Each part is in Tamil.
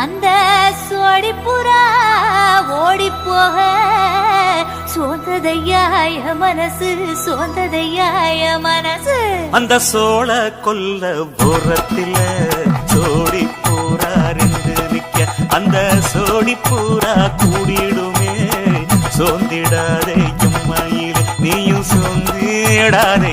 அந்த சோடிப்புறா ஓடி போக. சோந்ததையாய மனசு சோந்ததையாய மனசு. அந்த சோழ கொல்ல புறத்தில சோடி பூரா நிக்க அந்த சோடி பூரா கூடிடுமே. சோந்திடாதே எம்மையிலே. நீயும் சோந்திடாதே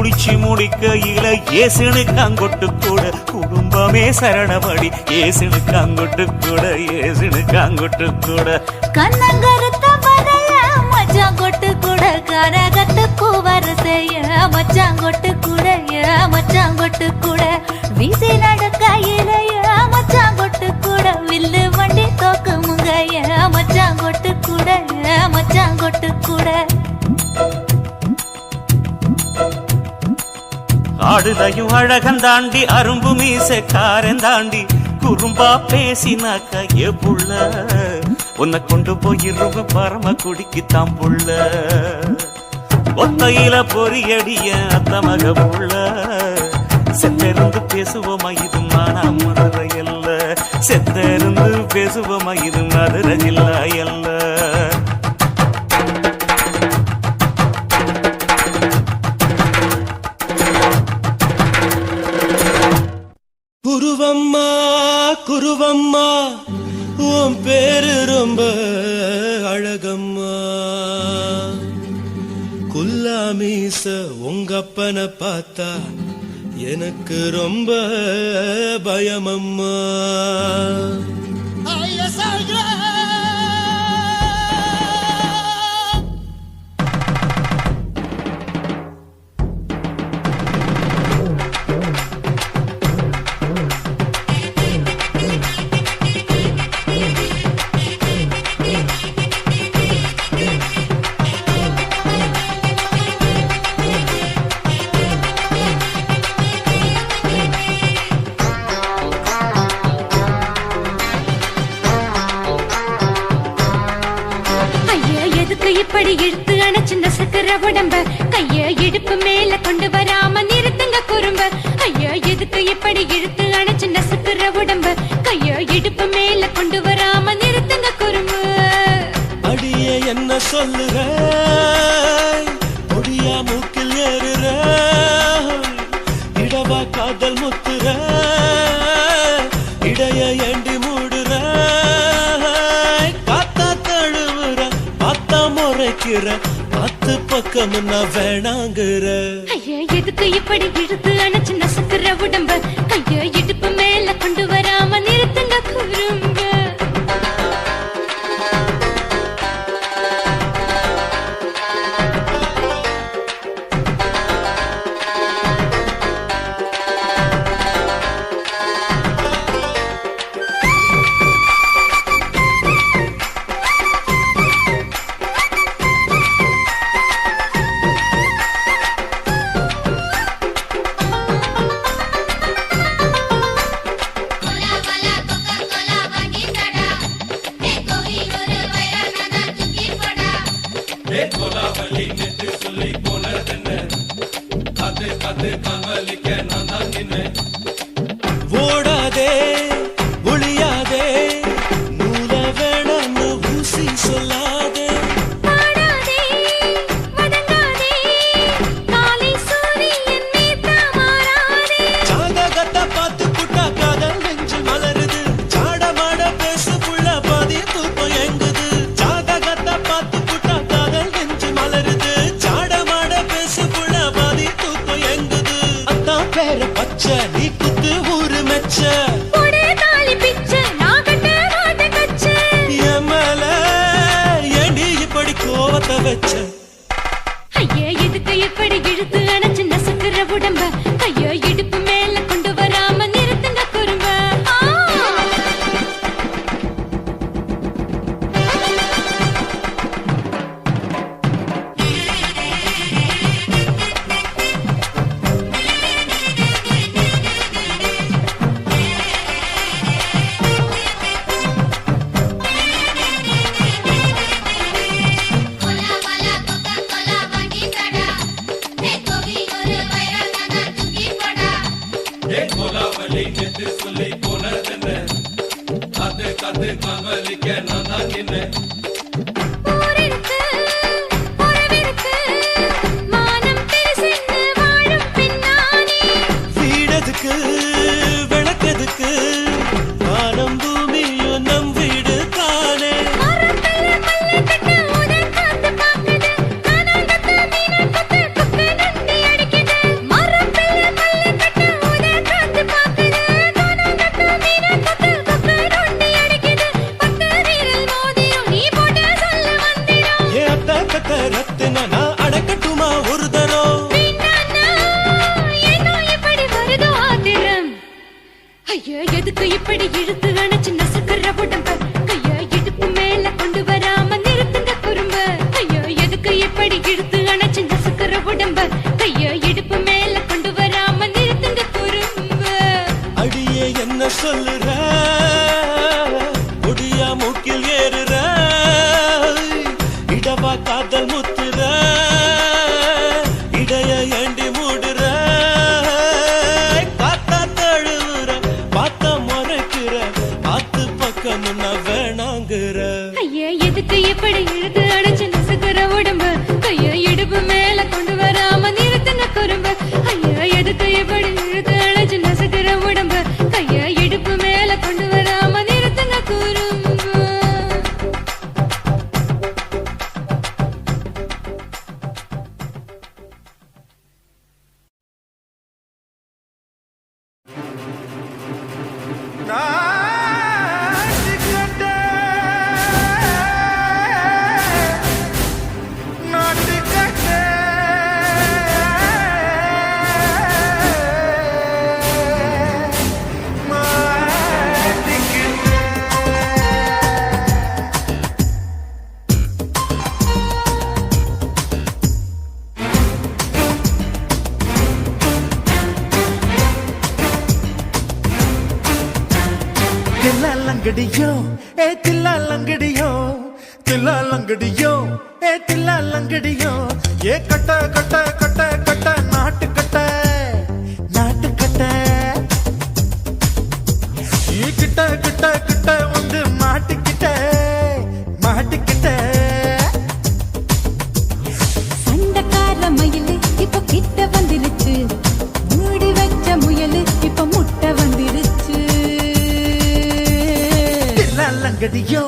குளிச்சு முடிக்கையில ஏசினுக்காங்கொட்டு கூட. குடும்பமே சரணபடி ஏசினுக்காங்கொட்டு கூட ஏசினுக்காங்கொட்டு கூட. கண்ணங்கருத்த பதைய மச்சான் கூட. கரகத்து பூவரசைய மச்சான் கொட்டு கூட மச்சாங்கொட்டு கூட. வீசி நடக்க இலைய மச்சாங்கொட்டு கூட. வில்லு வண்டி தோக்கு முங்கைய மச்சாங்கொட்டு கூட மச்சாங்கொட்டு கூட. ஆடுதையும் அழகன் தாண்டி அரும்பு மீசக்காரன் தாண்டி குறும்பா பேசினாக்க ஏ புள்ள உன்னை கொண்டு போயிருவ பரம குடிக்கு தாம் புள்ள. ஒத்தையில பொறியடிய அத்த மக புள்ள. செத்தருந்து பேசுவோமா இது மானா மதுரை அல்ல. செத்திருந்து பேசுவோமா இது மதுரை ஜில்லா உங்க பார்த்தா எனக்கு ரொம்ப பயமம்மா. மேல கொண்டு வராம நிறுத்துங்க குறும்ப. ஐயோ எதுக்கு இப்படி இழுத்து அணைச்சு நசுக்குற உடம்ப. கையோ இடுப்பு மேல கொண்டு வராம நிறுத்துங்க குறும்பு. அடியே என்ன சொல்லுற? பொடியா மூக்கில் ஏறுற? இடவா காதல் முத்துற? இடைய ஏண்டி மூடுற? காத்தா தழுவுற பார்த்தா முறைக்கிற. பக்கம் நான் வேணாங்கிற? ஐயா எதுக்கு இப்படி இழுத்து அணைச்சு நசுக்கிற உடம்ப? கையா இடுப்பு picture. അത് കമലിക്കണം അതിനെ. அப்படி இழுத்து அணைச்சு எதுக்கு எப்படி இழுத்து அடைஞ்சு மயிலு இப்ப கிட்ட வந்துருச்சு. மூடி வச்ச முயலு இப்ப முட்டை வந்துருச்சு. லங்கடியோ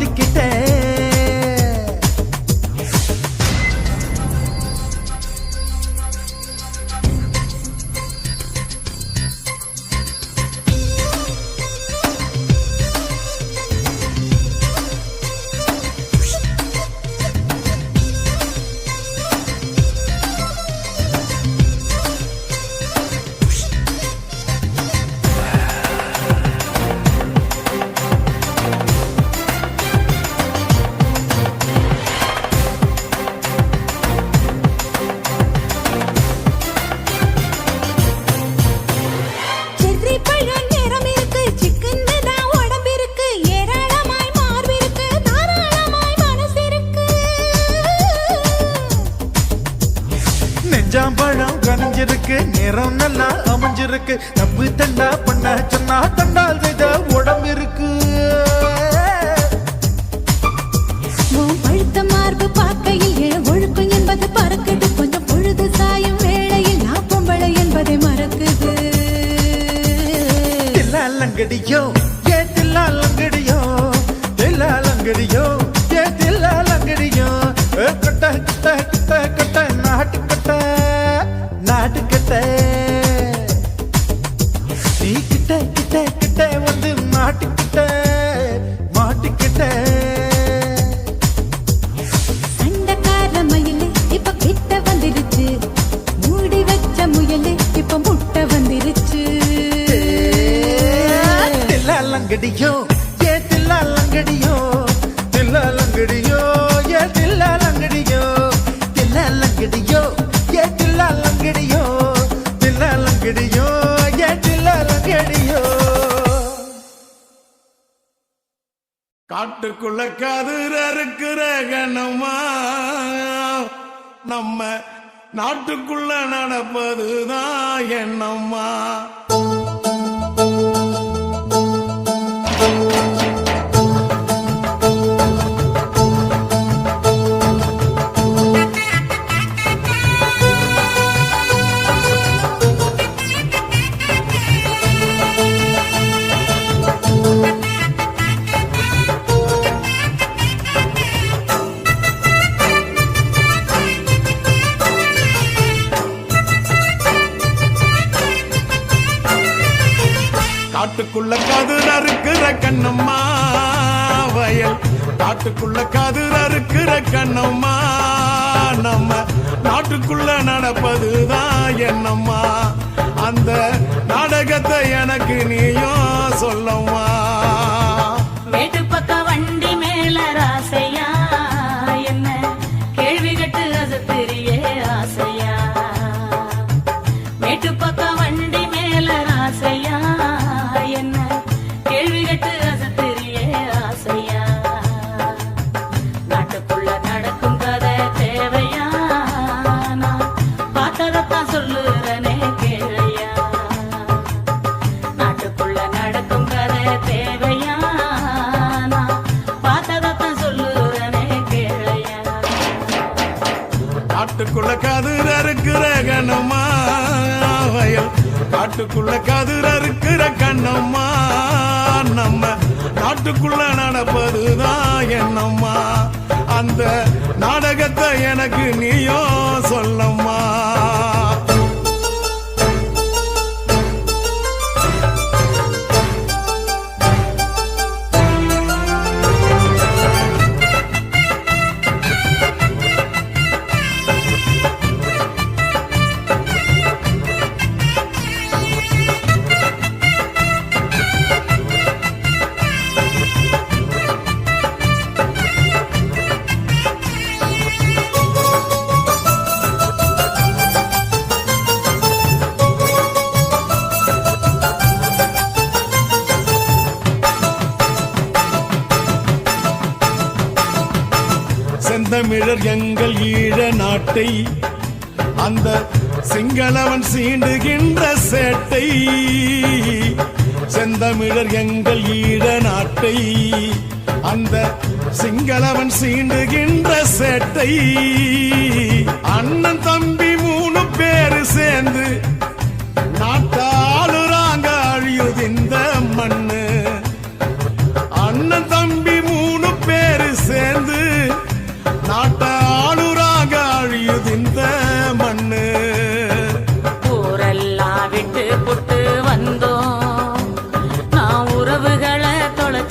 பார்த்துக்கிட்ட காட்டுக்குள்ள கதிர இருக்கிற கணமா? நம்ம நாட்டுக்குள்ள நடப்பதுதான் என்னம்மா? காட்டுக்குள்ள கதிர் அறுக்கிற கண்ணம்மா வயல். காட்டுக்குள்ள கதிர் அறுக்கிற கண்ணம்மா. நம்ம நாட்டுக்குள்ள நடப்பதுதான் என்னம்மா. அந்த நாடகத்தை எனக்கு நீயும் சொல்லம்மா. மேட்டு பக்க வண்டி மேல ராசையா? நாட்டுக்குள்ள கதிர இருக்கிற கண்ணம்மா. நம்ம நாட்டுக்குள்ள நடப்பதுதான் என்னம்மா. அந்த நாடகத்தை எனக்கு நீயோ சொல்லம்மா. செந்தமிழர் எங்கள் ஈழ நாட்டை. அந்த சிங்களவன் சீண்டுகின்ற சேட்டை. செந்தமிழர் எங்கள் ஈழ நாட்டை. அந்த சிங்களவன் சீண்டுகின்ற சேட்டை. அண்ணன் தம்பி மூணு பேரு சேர்ந்து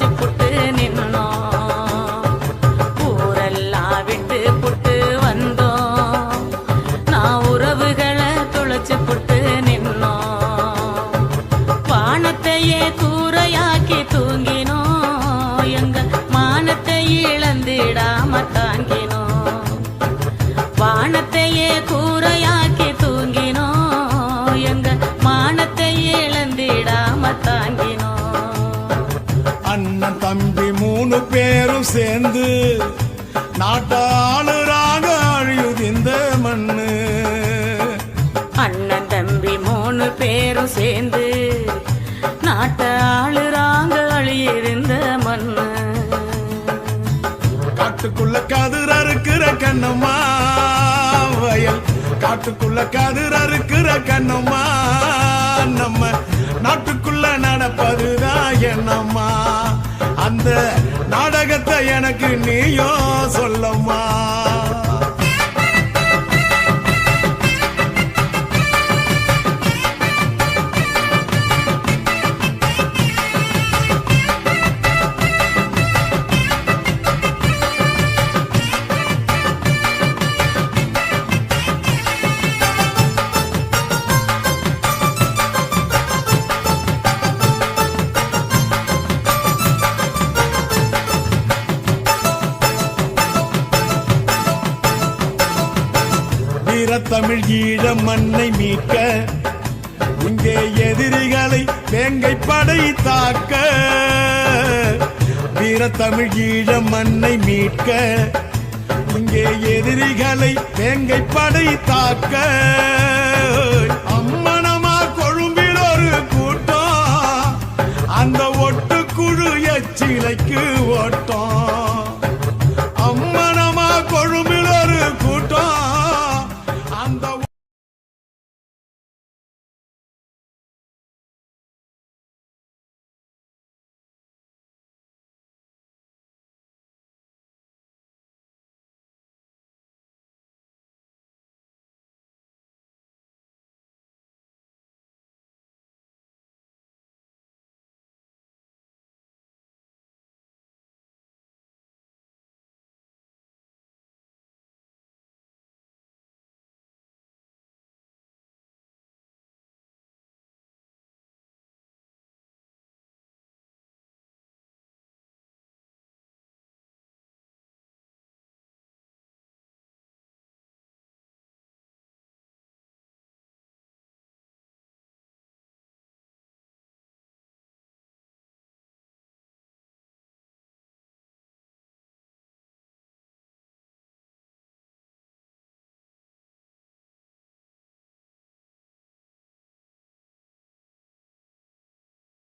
noche பேரும் சேர்ந்து நாட்ட ஆளுறாங்க அழியிருந்த மண்ணு. காட்டுக்குள்ள கதிர் அறுக்கிற கண்ணம்மா வயல். காட்டுக்குள்ள கதிர் அறுக்கிற கண்ணம்மா நம்ம நாட்டுக்குள்ள நடப்பதுதான் என்னம்மா அந்த நாடகத்தை எனக்கு நீயோ சொல்லம்மா. தமிழ் ஈழ மண்ணை மீட்க இங்கே எதிரிகளை வேங்கை படை தாக்க. வீரத்தமிழ் ஈழ மண்ணை மீட்க இங்கே எதிரிகளை வேங்கை படை தாக்க.